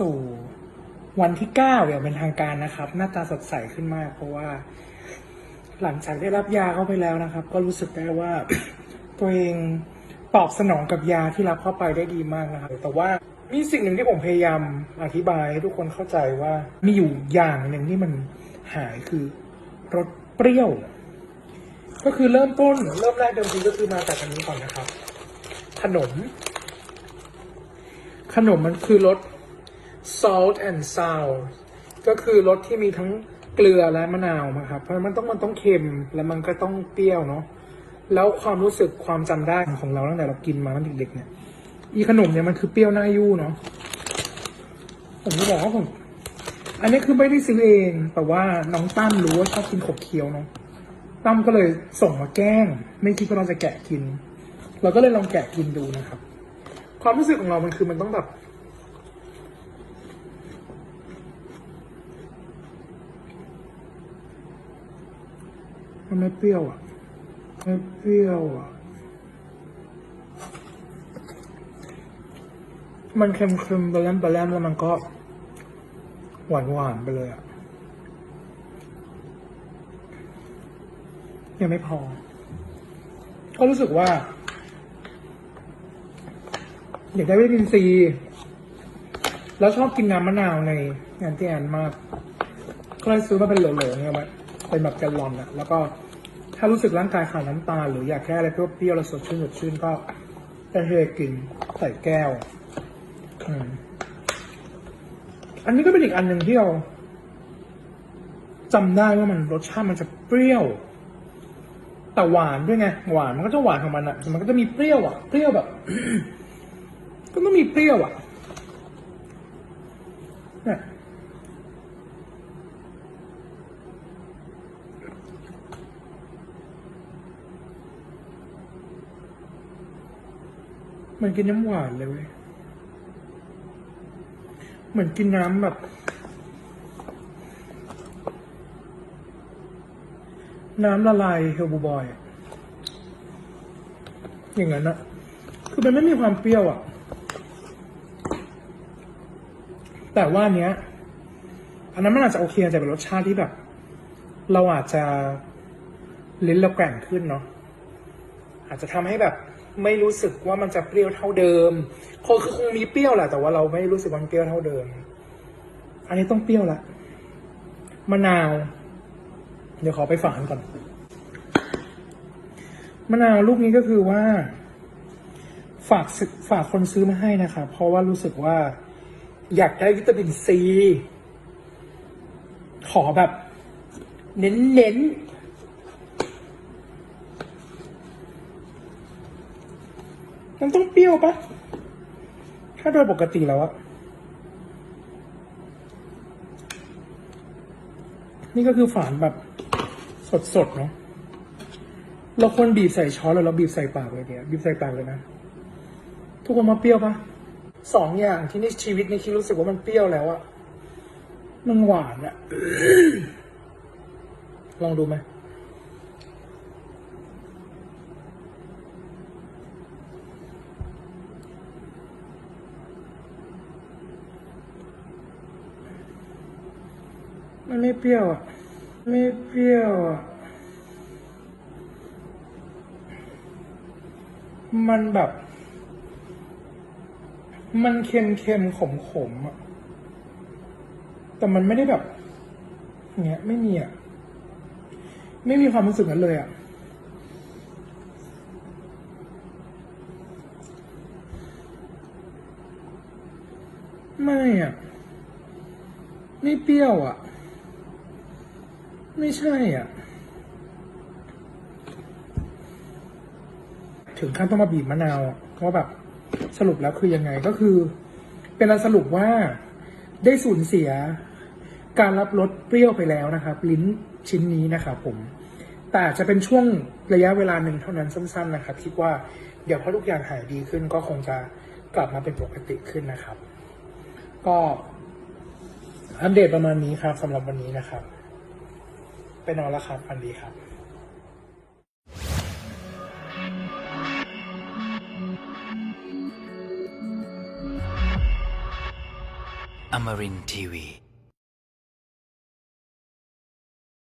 สู่วันที่เก้าอย่างเป็นทางการนะครับ หน้าตาสดใสขึ้นมาก เพราะว่า หลังจากได้รับยาเข้าไปแล้วนะครับ ก็รู้สึกได้ว่า ตัวเองตอบสนองกับยาที่รับเข้าไปได้ดีมากนะครับ แต่ว่ามีสิ่งหนึ่งที่ผมพยายามอธิบายให้ทุกคนเข้าใจว่ามีอยู่อย่างหนึ่งที่มันหายคือรสเปรี้ยว ก็คือเริ่มต้นเริ่มแรกเดิมทีก็คือมาจากอันนี้ก่อนนะครับ ขนม ขนมมันคือรส salt and sour ก็คือรสที่มีทั้งเกลือและมะนาวนะครับเพราะมันต้องมันต้องเค็มแล้วมันก็ต้องเปรี้ยวเนาะแล้วความรู้สึกความจำได้ของเราตั้งแต่เรากินมาตั้งแต่เด็กๆเนี่ยอีขนมเนี่ยมันคือเปรี้ยวหน้ายู่เนาะผมจะบอกว่าผมอันนี้คือไม่ได้ซื้อเอง แต่ว่าน้องตั้มรู้ว่าชอบกินขบเคี้ยวเนาะตั้มก็เลยส่งมาแกล้ง ไม่คิดว่าเราจะแกะกิน เราก็เลยลองแกะกินดูนะครับ ความรู้สึกของเรามันคือมันต้องแบบ มันไม่เปรี้ยวอะไม่เปรี้ยวอะ มันเค็มๆไปแล้วไปแล้วแล้วมันก็ หวานหวานๆไปเลยอะ ยังไม่พอ ก็รู้สึกว่า อยากได้วิตามินซี แล้วชอบกินน้ำมะนาวในงานที่แอนมาก ก็เลยซื้อมาเป็นโหลๆเนี่ยมา เป็นแบบแกลลอนอะแล้วก็ถ้ารู้สึกร่างกายขาดน้ำตาลหรืออยากแค่อะไรเปรี้ยวๆแล้วสดชื่นสดชื่นก็จะเทกินใส่แก้วอืมอันนี้ก็เป็นอีกอันหนึ่งที่เราจำได้ว่ามันรสชาติมันจะเปรี้ยว แต่หวานด้วยไงหวานมันก็จะหวานของมันอะแต่มันก็จะมีเปรี้ยวอะเปรี้ยวแบบ ก็ต้องมีเปรี้ยวอะเนี่ย เหมือนกินน้ำหวานเลยเว้ยเหมือนกินน้ำแบบ น้ำละลายเฮลบูบอยอย่างนั้นอะคือมันไม่มีความเปรี้ยวอะแต่ว่าเนี้ย อันนั้นมันอาจจะโอเคอาจเป็นรสชาติที่แบบ เราอาจจะลิ้นเราแกร่งขึ้นเนาะอาจจะทำให้แบบ ไม่รู้สึกว่ามันจะเปรี้ยวเท่าเดิมคงคือคงมีเปรี้ยวแหละแต่ว่าเราไม่รู้สึกว่ามันเปรี้ยวเท่าเดิม อันนี้ต้องเปรี้ยวละมะนาว เดี๋ยวขอไปฝานก่อนมะนาวลูกนี้ก็คือว่า ฝากฝากคนซื้อมาให้นะครับเพราะว่ารู้สึกว่า อยากได้วิตามินซี ขอแบบ เน้นๆ มันต้องเปรี้ยวปะถ้าโดยปกติแล้วอะนี่ก็คือฝานแบบสดๆเนาะเราควรบีบใส่ช้อนแล้วเราบีบใส่ปากเลยเนี่ยบีบใส่ปากเลยนะ ทุกคนมาเปรี้ยวปะสองอย่างที่ในชีวิตนี้คิดรู้สึกว่ามันเปรี้ยวแล้วอะมันหวานอะลองดูไหม มันไม่เปรี้ยวอะ ไม่เปรี้ยวอะ มันแบบ มันเค็มเค็มขมขมอะ แต่มันไม่ได้แบบอย่างเงี้ย ไม่มีอะ ไม่มีความรู้สึกนั้นเลยอะไม่อะ ไม่เปรี้ยวอะ ไม่ใช่อะ ถึงขั้นต้องมาบีบมะนาวว่าแบบสรุปแล้วคือยังไงก็คือ เป็นการสรุปว่าได้สูญเสียการรับรสเปรี้ยวไปแล้วนะครับ ลิ้นชิ้นนี้นะครับผม แต่จะเป็นช่วงระยะเวลาหนึ่งเท่านั้นสั้น ๆ นะครับคิดว่าเดี๋ยวพอทุกอย่างหายดีขึ้นก็คงจะกลับมาเป็นปกติขึ้นนะครับ ก็อัปเดตประมาณนี้ครับสำหรับวันนี้นะครับ ไปนอนแล้วครับอันดีครับอมรินทีวี